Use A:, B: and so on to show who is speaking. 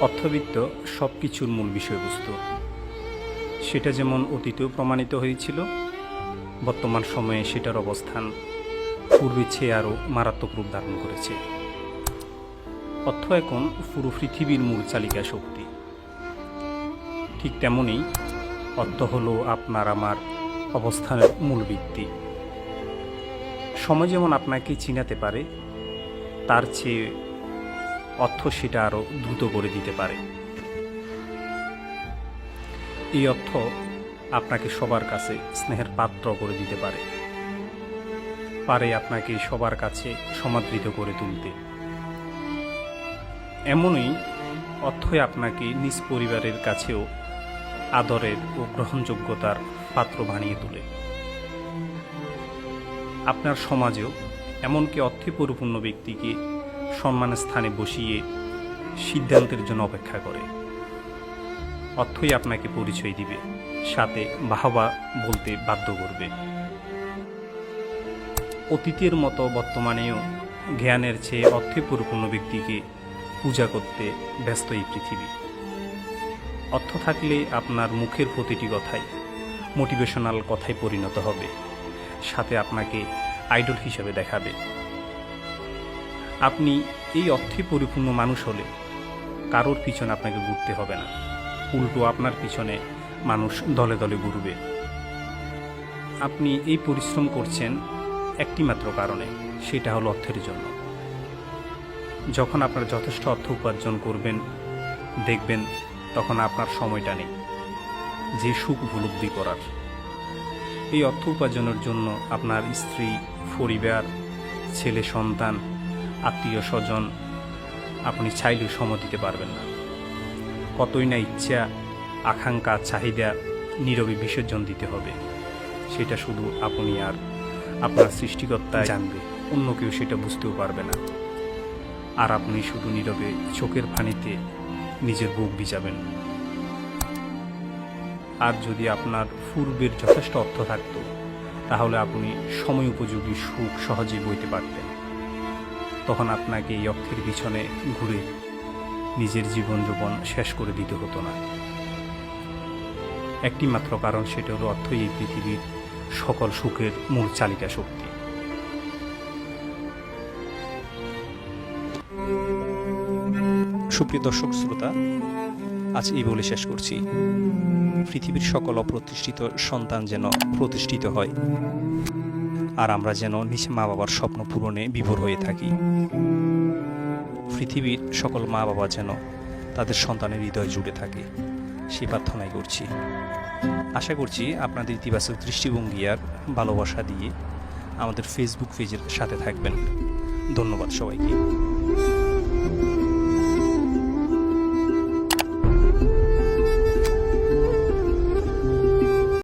A: অর্থবিত্ত সব কিছুর মূল বিষয়বস্তু। সেটা যেমন অতীতেও প্রমাণিত হয়েছিল, বর্তমান সময়ে সেটার অবস্থান পূর্বের চেয়ে আরও মারাত্মক রূপ ধারণ করেছে। অর্থ এখন পুরো পৃথিবীর মূল চালিকা শক্তি। ঠিক তেমনই অর্থ হলো আপনার আমার অবস্থানের মূল ভিত্তি। সময় যেমন আপনাকে চিনাতে পারে, তার চেয়ে অর্থ সেটা আরও দ্রুত করে দিতে পারে। এই অর্থ আপনাকে সবার কাছে স্নেহের পাত্র করে দিতে পারে। পারে আপনাকে সবার কাছে সমাদৃত করে তুলতে। এমনই অর্থই আপনাকে নিজ পরিবারের কাছেও আদরের ও গ্রহণযোগ্যতার পাত্র বানিয়ে তোলে। আপনার সমাজেও এমনকি অর্থে পরিপূর্ণ ব্যক্তিকে সম্মানের স্থানে বসিয়ে সিদ্ধান্তের জন্য অপেক্ষা করে। অর্থই আপনাকে পরিচয় দিবে, সাথে বাহবা বলতে বাধ্য করবে। অতীতের মতো বর্তমানেও জ্ঞানের চেয়ে অর্থে পরিপূর্ণ ব্যক্তিকে পূজা করতে ব্যস্ত এই পৃথিবী। অর্থ থাকলে আপনার মুখের প্রতিটি কথাই মোটিভেশনাল কথায় পরিণত হবে, সাথে আপনাকে আইডল হিসেবে দেখাবে। আপনি এই অর্থে পরিপূর্ণ মানুষ হলে কারোর পিছনে আপনাকে ঘুরতে হবে না। উল্টো আপনার পিছনে মানুষ দলে দলে ঘুরবে। আপনি এই পরিশ্রম করছেন একটি মাত্র কারণে, সেটা হলো অর্থের জন্য। যখন আপনার যথেষ্ট অর্থ উপার্জন করবেন, দেখবেন তখন আপনার সময়টা নেই। যে সুখ উপলব্ধি করার। এই অর্থ উপার্জনের জন্য আপনার স্ত্রী, পরিবার, ছেলে, সন্তান আত্মীয় স্বজন আপনি চাইলেও সময় দিতে পারবেন না। কতই না ইচ্ছা, আকাঙ্ক্ষা, চাহিদা, নীরবে বিসর্জন দিতে হবে। সেটা শুধু আপনি আর আপনার সৃষ্টিকর্তা জানবে, অন্য কেউ সেটা বুঝতেও পারবে না। আর আপনি শুধু নীরবে চোখের পানিতে নিজের বুক ভিজাবেন। আর যদি আপনার পূর্বের যথেষ্ট অর্থ থাকত, তাহলে আপনি সময় উপযোগী সুখ সহজে বইতে পারতেন। তখন আপনাকে এই অর্থের পিছনে ঘুরে নিজের জীবন জীবন শেষ করে দিতে হতো না। একটি মাত্র কারণ সেটা হলো অর্থই এই পৃথিবীর সকল সুখের মূল চালিকা শক্তি। সুপ্রিয় দর্শক, শ্রোতা, আজ এই বলে শেষ করছি। পৃথিবীর সকল অপ্রতিষ্ঠিত সন্তান যেন প্রতিষ্ঠিত হয়। আর আমরা যেন নিচে মা বাবার স্বপ্ন পূরণে বিভোর হয়ে থাকি। পৃথিবীর সকল মা বাবা যেন তাদের সন্তানের হৃদয় জুড়ে থাকে, সে প্রার্থনাই করছি। আশা করছি আপনাদের ইতিবাচক দৃষ্টিভঙ্গি আর ভালোবাসা দিয়ে আমাদের ফেসবুক পেজের সাথে থাকবেন। ধন্যবাদ সবাইকে।